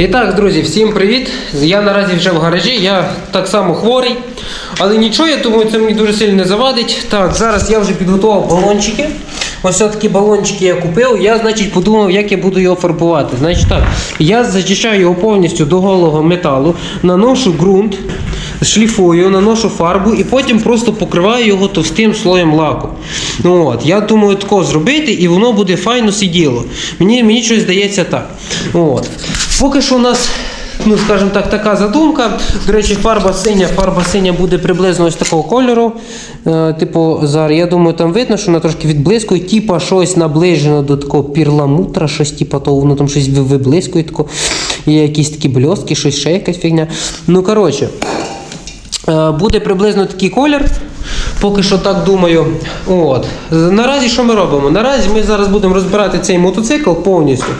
І так, друзі, всім привіт! Я наразі вже в гаражі, я так само хворий. Але нічого, я думаю, це мені дуже сильно не завадить. Так, зараз я вже підготував балончики. Ось такі балончики я купив. Я, значить, подумав, як я буду його фарбувати. Значить так, я зачищаю його повністю до голого металу, наношу ґрунт, шліфую, наношу фарбу і потім просто покриваю його товстим слоєм лаку. Ну, от, я думаю, тако зробити, і воно буде файно сиділо. Мені, мені щось здається так. От. Поки що у нас. Ну, скажімо так, така задумка. До речі, фарба синя, фарба синя буде приблизно ось такого кольору. Е, типу, зараз, я думаю, там видно, що вона трошки відблискує, типа щось наближено до такого пірламутра, щось типа того, воно там щось виблискує, тако. є якісь такі бльоски, щось ще якась фігня. Ну, коротше, Буде приблизно такий колір. Поки що так думаю. От. Наразі що ми робимо? Наразі ми зараз будемо розбирати цей мотоцикл повністю.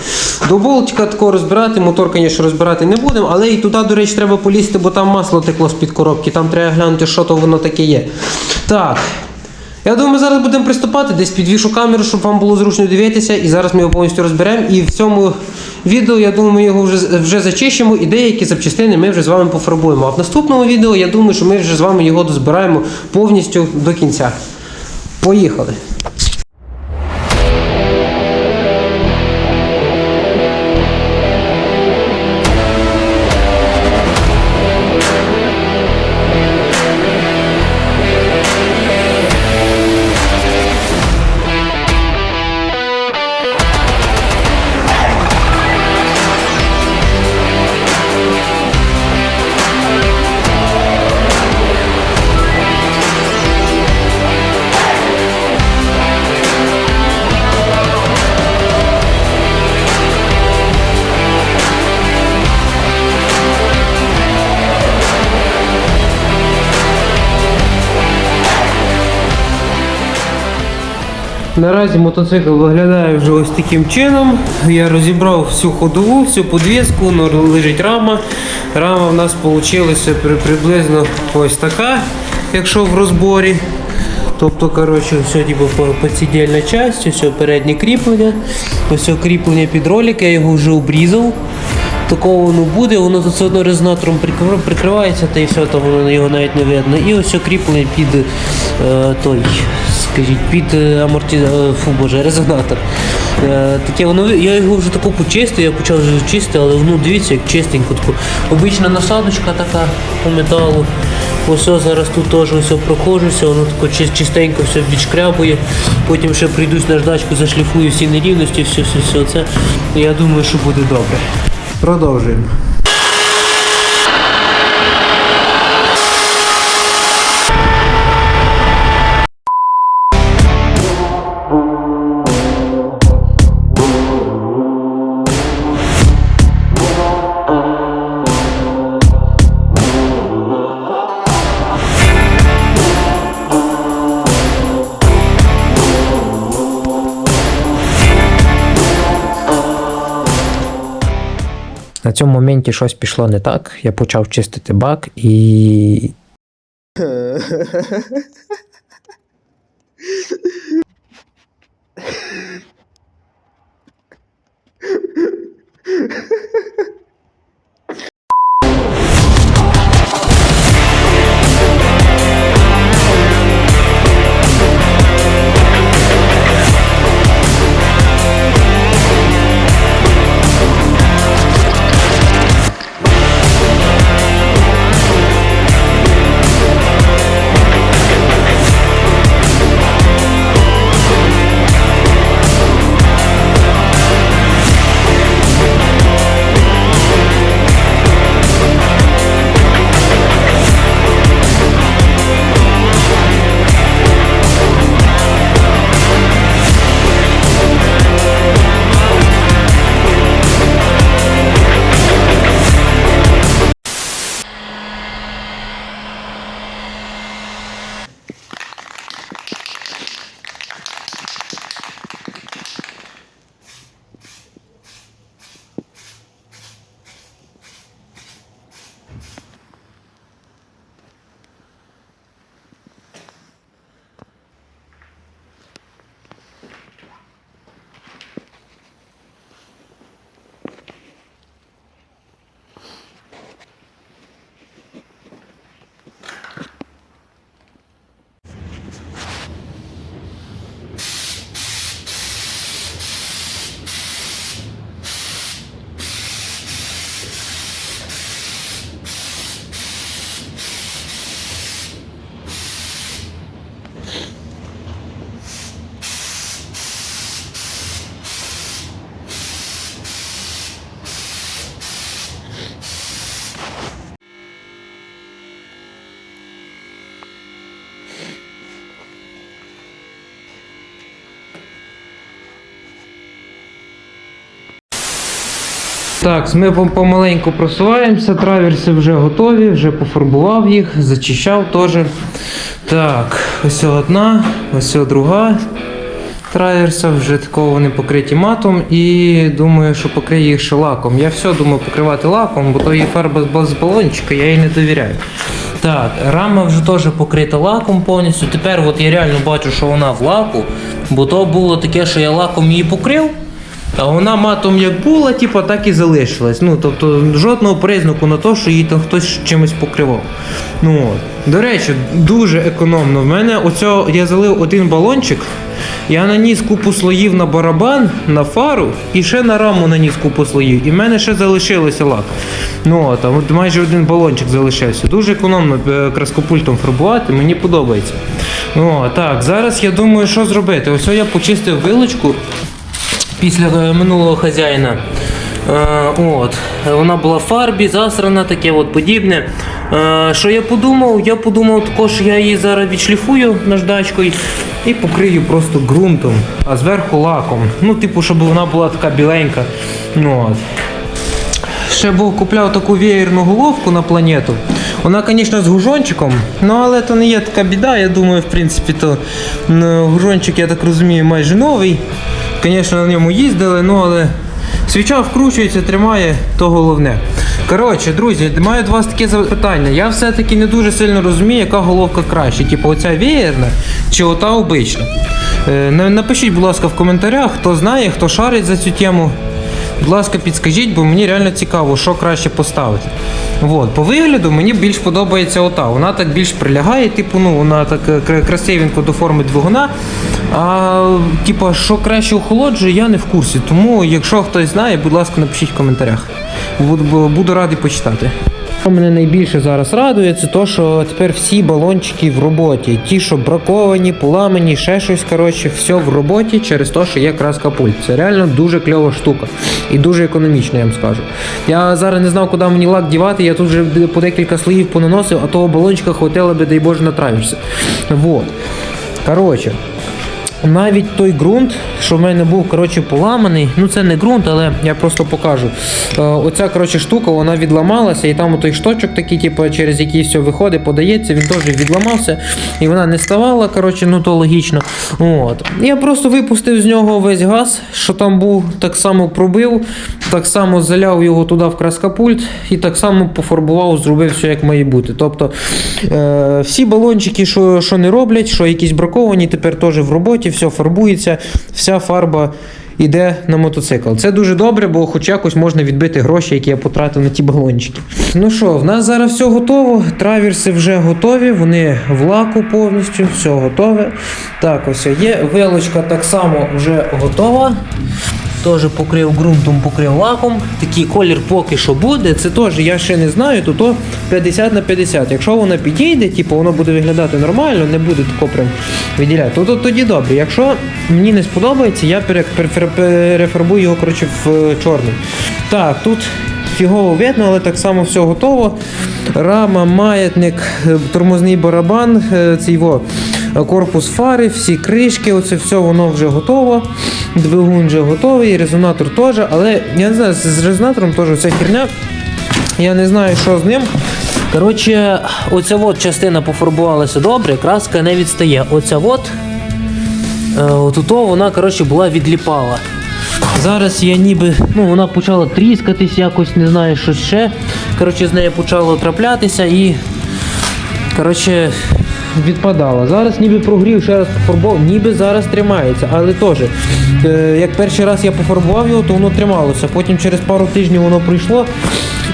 До болтика такого розбирати, мотор, звісно, розбирати не будемо, але і туди, до речі, треба полізти, бо там масло текло з-під коробки, там треба глянути, що то воно таке є. Так. Я думаю, ми зараз будемо приступати, десь підвішу камеру, щоб вам було зручно дивитися, і зараз ми його повністю розберемо. І в цьому відео, я думаю, ми його вже, вже зачищимо, і деякі запчастини ми вже з вами пофарбуємо. А в наступному відео, я думаю, що ми вже з вами його дозбираємо повністю до кінця. Поїхали! Наразі мотоцикл виглядає вже ось таким чином. Я розібрав всю ходову, всю подвіску, ну, лежить рама. Рама в нас вийшла приблизно ось така, якщо в розборі. Тобто, коротше, все типу, по- підсидільна часть, ось переднє кріплення, ось кріплення під ролик, я його вже обрізав. Такого не буде, воно тут все одно резонатором прикривається, та і все, то воно його навіть не видно. І ось кріплення під е, той, скажіть, під е, аморті... е, фу, боже, резонатор. Е, таке воно, я його вже таку почистив, я почав вже чистити, але воно дивіться, як чистенько. Таку. Обична насадочка така по металу. Ось зараз тут теж ось о проходжуся, воно тако чистенько все відшкрябує. Потім ще прийдусь наждачку, зашліфую всі нерівності, все, все, все це. Я думаю, що буде добре. Продовжуємо. На цьому моменті щось пішло не так. Я почав чистити бак і. Так, ми помаленьку просуваємося, траверси вже готові, вже пофарбував їх, зачищав теж. Так, ось одна, ось друга траверса, вже такого вони покриті матом і думаю, що покрию їх ще лаком. Я все думаю покривати лаком, бо то є фарба з балончика, я їй не довіряю. Так, рама вже теж покрита лаком повністю. Тепер от я реально бачу, що вона в лаку, бо то було таке, що я лаком її покрив. А вона матом як була, типу, так і залишилась. Ну, тобто жодного признаку на те, що її там хтось чимось покривав. Ну, от. До речі, дуже економно. В мене оцього я залив один балончик, я наніс купу слоїв на барабан, на фару і ще на раму наніс купу слоїв. І в мене ще залишилося лак. Ну, от, от майже один балончик залишився. Дуже економно е, краскопультом фарбувати, мені подобається. О, так, зараз я думаю, що зробити. Ось я почистив вилочку після е, минулого хазяїна. Е, от, вона була в фарбі, засрана, таке от подібне. Е, що я подумав? Я подумав також, що я її зараз відшліфую наждачкою і покрию просто ґрунтом, а зверху лаком. Ну, типу, щоб вона була така біленька. Ну, от. Ще був купляв таку веєрну головку на планету. Вона, звісно, з гужончиком, ну але то не є така біда. Я думаю, в принципі, то м, гужончик, я так розумію, майже новий. Звісно, на ньому їздили, ну але свіча вкручується, тримає, то головне. Коротше, друзі, маю до вас таке запитання. Я все-таки не дуже сильно розумію, яка головка краще. Типу, оця веєрна чи ота обична. Е, Напишіть, будь ласка, в коментарях, хто знає, хто шарить за цю тему. Будь ласка, підскажіть, бо мені реально цікаво, що краще поставити. От, по вигляду мені більш подобається ота. Вона так більш прилягає, типу, ну, вона так е, красивенько до форми двигуна. А типу, що краще охолоджує, я не в курсі. Тому, якщо хтось знає, будь ласка, напишіть в коментарях. Буду, буду радий почитати. Що мене найбільше зараз радує, це то, що тепер всі балончики в роботі. Ті, що браковані, поламані, ще щось, коротше, все в роботі через те, що є краска пульт. Це реально дуже кльова штука. І дуже економічно, я вам скажу. Я зараз не знав, куди мені лак дівати, я тут вже по декілька слоїв понаносив, а того балончика хватило би, дай Боже, на траверси. Вот. Коротше. Навіть той ґрунт, що в мене був коротше, поламаний, ну це не ґрунт, але я просто покажу. Е, оця коротше, штука вона відламалася, і там той шточок такий, типу, через який все виходить, подається, він теж відламався, і вона не ставала, коротше, ну то логічно. От. Я просто випустив з нього весь газ, що там був, так само пробив, так само заляв його туди в краскопульт і так само пофарбував, зробив все як має бути. Тобто е, всі балончики, що, що не роблять, що якісь браковані, тепер теж в роботі, все фарбується, вся фарба йде на мотоцикл. Це дуже добре, бо хоч якось можна відбити гроші, які я потратив на ті балончики. Ну що, в нас зараз все готово. Траверси вже готові, вони в лаку повністю, все готове. Так, ось є. Вилочка так само вже готова. Теж покрив ґрунтом, покрив лаком. Такий колір поки що буде. Це теж я ще не знаю, то то 50 на 50. Якщо воно підійде, типу воно буде виглядати нормально, не буде тако прям виділяти, то, то тоді добре. Якщо мені не сподобається, я пере- пере- перефарбую його коротше, в е, чорний. Так, тут фігово видно, але так само все готово. Рама, маятник, е, тормозний барабан, е, цей корпус фари, всі кришки, оце все воно вже готово. Двигун вже готовий, резонатор теж, але я не знаю, з резонатором теж ця херня. Я не знаю, що з ним. Коротше, оця от частина пофарбувалася добре, краска не відстає. Оця от, е, от вона коротше, була відліпала. Зараз я ніби, ну вона почала тріскатись якось, не знаю, що ще. Коротше, з нею почало траплятися і коротше, відпадала. Зараз ніби прогрів, ще раз пофарбував, ніби зараз тримається, але теж. Е, як перший раз я пофарбував його, то воно трималося. Потім через пару тижнів воно прийшло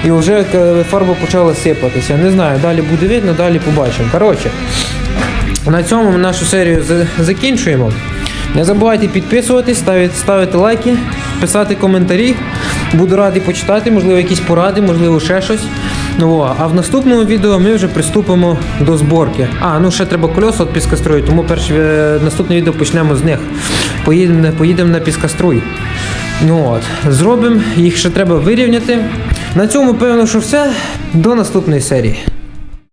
і вже е, фарба почала сипатися. Не знаю, далі буде видно, далі побачимо. Коротше, на цьому ми нашу серію закінчуємо. Не забувайте підписуватись, ставити, ставити лайки, писати коментарі. Буду радий почитати, можливо, якісь поради, можливо, ще щось. Ну, а в наступному відео ми вже приступимо до зборки. А, ну ще треба кольоса від піскастрою, тому перше е, наступне відео почнемо з них. Поїдемо, поїдем на піскаструй. Ну от, зробимо, їх ще треба вирівняти. На цьому, певно, що все. До наступної серії.